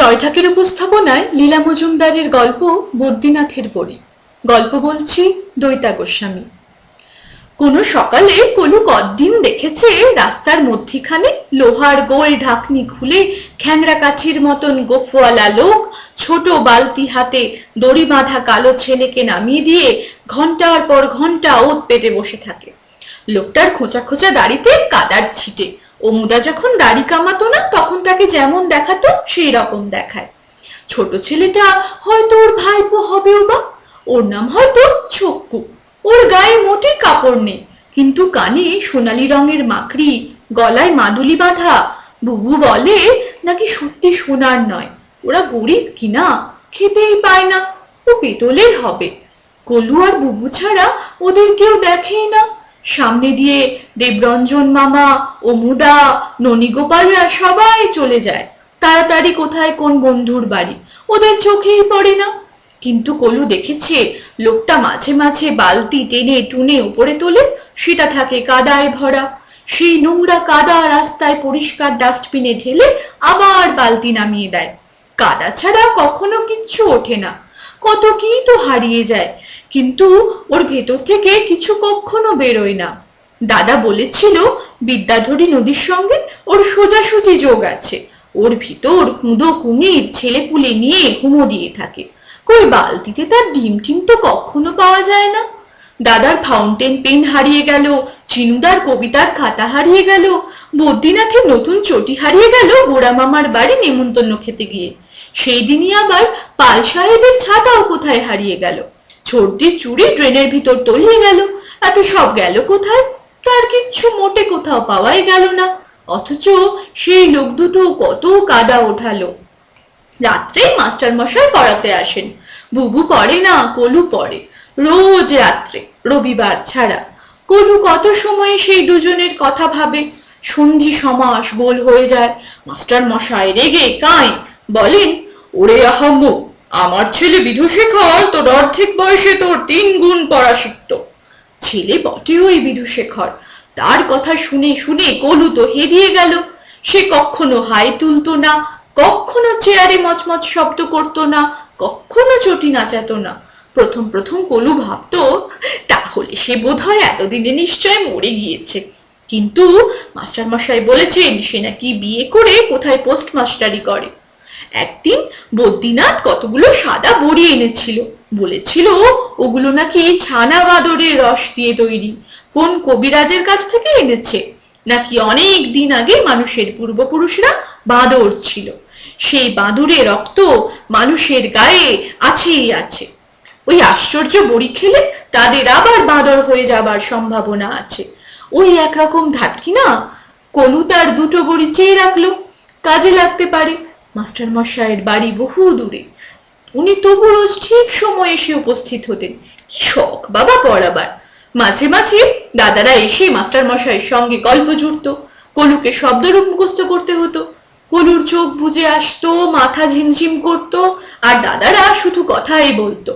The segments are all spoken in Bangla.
জয় ঠাকের উপস্থাপনায় লীলা মজুমদারের গল্প বদ্রীনাথের পরি গল্প বলছি দৈতা গোস্বামী। কোনো সকালে কলু কদ্দিন দেখেছে রাস্তার মধ্যিখানে লোহার গোল ঢাকনি খুলে খ্যাংরা কাঠির মতন গোফওয়ালা লোক ছোট বালতি হাতে দড়ি বাঁধা কালো ছেলেকে নামিয়ে দিয়ে ঘণ্টার পর ঘণ্টা ওত পেতে বসে থাকে। লোকটার খোঁচা খোঁচা দাড়িতে কাদার ছিটে। ও মুদা যখন দাড়ি কামাতো না, তখন তাকে যেমন দেখাতো সেই রকম দেখায়। ছোট ছেলেটা হয়তো ওর ভাইপো হবেও বা ওর নাম হয়তো ছক্কু। ওর গায়ে মোটে কাপড় নেই। কিন্তু কানে সোনালি রঙের মাকড়ি, গলায় মাদুলি বাঁধা, বুবু বলে নাকি সত্যি সোনার নয়। ওরা গরিব কিনা খেতেই পায় না, ও পেতলের হবে। কলু আর বুবু ছাড়া ওদের কেউ দেখেই না। সামনে দিয়ে দেবরঞ্জন মামা ও মুদা ননীগোপালরা সবাই চলে যায়। তাড়াতাড়ি কোথায় কোন বন্ধুর বাড়ি? ওদের চোখেই পড়ে না। কিন্তু কলু দেখেছে, লোকটা মাঝে মাঝে বালতি টেনে টুনে উপরে তোলে, সেটা থাকে কাদায় ভরা। সেই নোংরা কাদা রাস্তায় পরিষ্কার ডাস্টবিনে ঢেলে আবার বালতি নামিয়ে দেয়। কাদা ছাড়া কখনো কিচ্ছু ওঠে না। কত কি তো হারিয়ে যায়। কিন্তু ওর ভেতর থেকে কিছু কখনো বেরোয় না। দাদা বলেছিল, বিদ্যাধরী নদীর সঙ্গে ওর সোজাসুজি যোগ আছে। ওর ভিতর কুঁদো কুমির ছেলেপুলে নিয়ে হুমো দিয়ে থাকে। কই বালতিতে তার ডিম টিম তো কখনো পাওয়া যায় না। দাদার ফাউন্টেন পেন হারিয়ে গেল, চিনুদার কবিতার খাতা হারিয়ে গেল, বদ্রীনাথের নতুন চটি হারিয়ে গেল গোড়া মামার বাড়ি নেমন্তন্ন খেতে গিয়ে। সেই দিনই আবার পাল সাহেবের ছাতাও কোথায় হারিয়ে গেল? ছোটদের চুড়ি ড্রেনের ভিতর তলিয়ে গেল। এত সব গেল কোথায়? তার কিচ্ছু মোটে কোথাও পাওয়াই গেল না। অথচ সেই লোক দুটো কত কাদা ওঠালো। রাত্রে মাস্টার মশাই পড়াতে আসেন। বুবু পড়ে না, কলু পড়ে। রোজ রাত্রে, রবিবার ছাড়া। কলু কত সময় সেই দুজনের কথা ভাবে। সন্ধি সমাস গোল হয়ে যায়। মাস্টার মশাই রেগে কাঁই বলেন, ওরে আহম্মু, আমার ছেলে বিধুশেখর তোর অর্ধেক বয়সে তোর তিন গুণ পড়া শিখত ছেলে বটে ওই বিধুশেখর তার কথা শুনে শুনে কলু তো হেদিয়ে গেল। সে কখনো হাই তুলতো না, কখনো চেয়ারে মচমচ শব্দ করতো না, কখনো চটি নাচাতো না। প্রথম প্রথম কলু ভাবতো, তাহলে সে বোধ হয় এতদিনে নিশ্চয় মরে গিয়েছে। কিন্তু মাস্টারমশাই বলেছেন, সে নাকি বিয়ে করে কোথায় পোস্ট মাস্টারি করে। একদিন বদ্রীনাথ কতগুলো সাদা বড়ি এনেছিল। বলেছিল, ওগুলো নাকি ছানা বাদরের রস দিয়ে তৈরি। কোন কবিরাজের কাছ থেকে এনেছে? নাকি অনেক দিন আগে মানুষের পূর্বপুরুষরা বাঁদর ছিল। সেই বাঁদুরে রক্ত মানুষের গায়ে আছেই আছে। ওই আশ্চর্য বড়ি খেলে তাদের আবার বাঁদর হয়ে যাবার সম্ভাবনা আছে। ওই একরকম ধাতকি না কলু তার দুটো বড়ি চেয়ে রাখল। কাজে লাগতে পারে। মাস্টার মশাইয়ের বাড়ি বহু দূরে। উনি তবু রোজ ঠিক সময়ে এসে উপস্থিত হতেন। শখ, বাবা পড়াবার। মাঝে মাঝে দাদারা এসে মাস্টার মশাইয়ের সঙ্গে গল্প জুড়ত। কলুকে শব্দরূপ মুখস্থ করতে হতো। কলুর চোখ বুজে আসতো, মাথা ঝিমঝিম করত, আর দাদারা শুধু কথাই বলতো।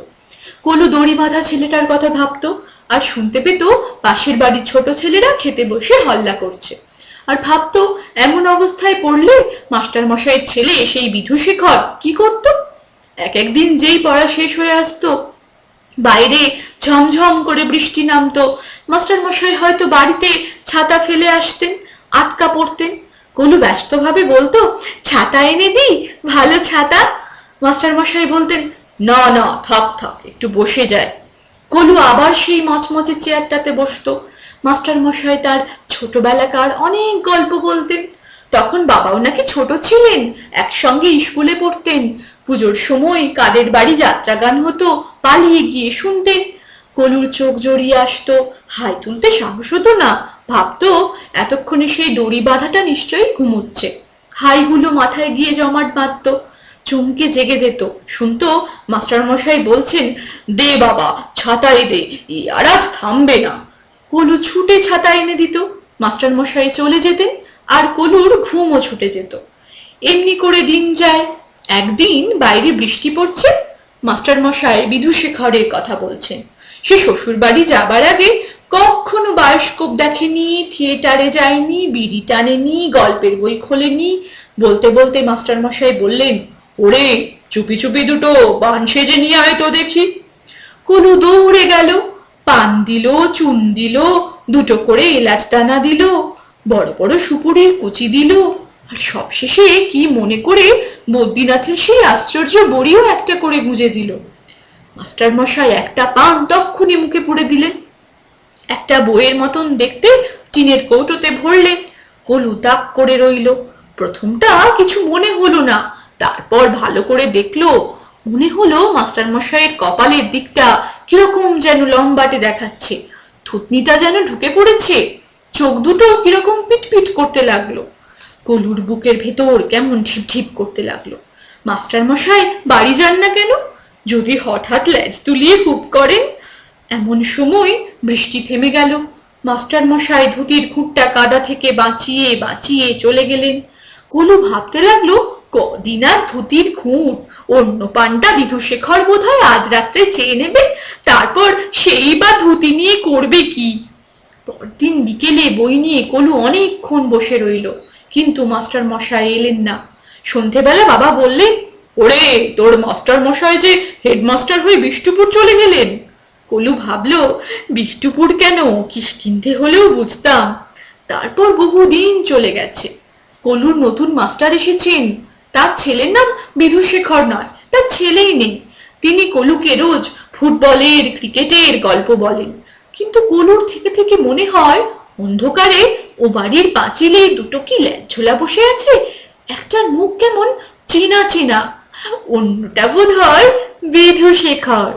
কলু দড়ি বাঁধা ছেলেটার কথা ভাবতো, আর শুনতে পেত পাশের বাড়ির ছোট ছেলেরা খেতে বসে হল্লা করছে। আর ভাবতো, এমন অবস্থায় পড়লে মাস্টার মশাইয়ের ছেলে সেই বিধুশেখর কি করত? এক একদিন যেই পড়া শেষ হয়ে আসতো, বাইরে ঝমঝম করে বৃষ্টি নামতো। মাস্টার মশাই হয়তো বাড়িতে ছাতা ফেলে আসতেন, আটকা পড়তেন। কলু ব্যস্তভাবে বলতো, ছাতা এনে দি ভালো ছাতা? মাস্টার মশাই বলতেন, না না, থক, থাক, একটু বসে যায়। কলু আবার সেই মচমচে চেয়ারটাতে বসতো। মাস্টার মশাই তার ছোটবেলাকার অনেক গল্প বলতেন। তখন বাবাও নাকি ছোট ছিলেন, একসঙ্গে স্কুলে পড়তেন। পুজোর সময় কাদের বাড়ি যাত্রা গান হতো, পালিয়ে গিয়ে শুনতেন। কলুর চোখ জড়িয়ে আসতো, হাই তুলতে সাহস হতো না। ভাবতো, এতক্ষণে সেই দড়ি বাঁধাটা নিশ্চয়ই ঘুমোচ্ছে। হাইগুলো মাথায় গিয়ে জমাট বাঁধতো, চমকে জেগে যেত। শুনতো, মাস্টারমশাই বলছেন, দে বাবা ছাতাই দে আর আজ থামবে না। কলু ছুটে ছাতা এনে দিত মাস্টার মশাই চলে যেতেন আর কলুর ঘুমও ছুটে যেত। এমনি করে দিন যায়, একদিন বাইরে বৃষ্টি পড়ছে মাস্টার মশাই বিধুশেখরের কথা বলছেন। সে শ্বশুর বাড়ি যাবার আগে কখনো বায়োস্কোপ দেখেনি, থিয়েটারে যায়নি, বিড়ি টানেনি, গল্পের বই খোলেনি। বলতে বলতে মাস্টার মশাই বললেন, ওরে, চুপি চুপি দুটো বান সেজে নিয়ে আয় তো দেখি। কলু দৌড়ে গেল পান দিল, চুন দিল, দুটো করে এলাচ দানা দিল, বড় বড় সুপুরির কুচি দিল। আর সবশেষে কি মনে করে বদ্রীনাথের সেই আশ্চর্য বড়িও একটা করে গুঁজে দিল। মাস্টার মশাই একটা পান তক্ষুনি মুখে পুড়ে দিলেন। একটা বইয়ের মতন দেখতে টিনের কৌটোতে ভরলেন, কলু তাক করে রইল। প্রথমটা কিছু মনে হলো না, তারপর ভালো করে দেখল মনে হলো মাস্টার মশাইয়ের কপালের দিকটা কীরকম যেন লম্বাটে দেখাচ্ছে। থুতনিটা যেন ঢুকে পড়েছে। চোখ দুটো কীরকম পিটপিট করতে লাগল। কলুর বুকের ভেতর কেমন ঢিপ ঢিপ করতে লাগল। মাস্টার মশাই বাড়ি যান না কেন? যদি হঠাৎ ল্যাজ তুলিয়ে হুপ করেন এমন সময় বৃষ্টি থেমে গেল। মাস্টার মশাই ধুতির খুঁটটা কাদা থেকে বাঁচিয়ে বাঁচিয়ে চলে গেলেন। কলু ভাবতে লাগল, কদিন আর ধুতির খুঁট অন্য পানটা বিধুশেখর বোধহয় আজ রাত্রে চেয়ে নেবে, তারপর সেই বা ধুতি নিয়ে করবে কি? পরদিন বিকেলে বই নিয়ে কলু অনেকক্ষণ বসে রইল, কিন্তু মাস্টার মশাই এলেন না। সন্ধেবেলা বাবা বললেন, ওরে, তোর মাস্টার মশাই যে হেডমাস্টার হয়ে বিষ্টুপুর চলে গেলেন? কলু ভাবলো বিষ্টুপুর কেন? কিষ্কিন্ধে হলেও বুঝতাম। তারপর বহুদিন চলে গেছে। কলুর নতুন মাস্টার এসেছেন। তার ছেলের নাম বিধুশেখর নয়, তার ছেলেই নেই। তিনি কলুকে রোজ ফুটবলের, ক্রিকেটের গল্প বলেন। কিন্তু কলুর থেকে থেকে মনে হয়, অন্ধকারে ও বাড়ির পাঁচিলে দুটো কি ঝোলা বসে আছে? একটার মুখ কেমন চেনা চেনা, অন্যটা বোধ হয় বিধুশেখর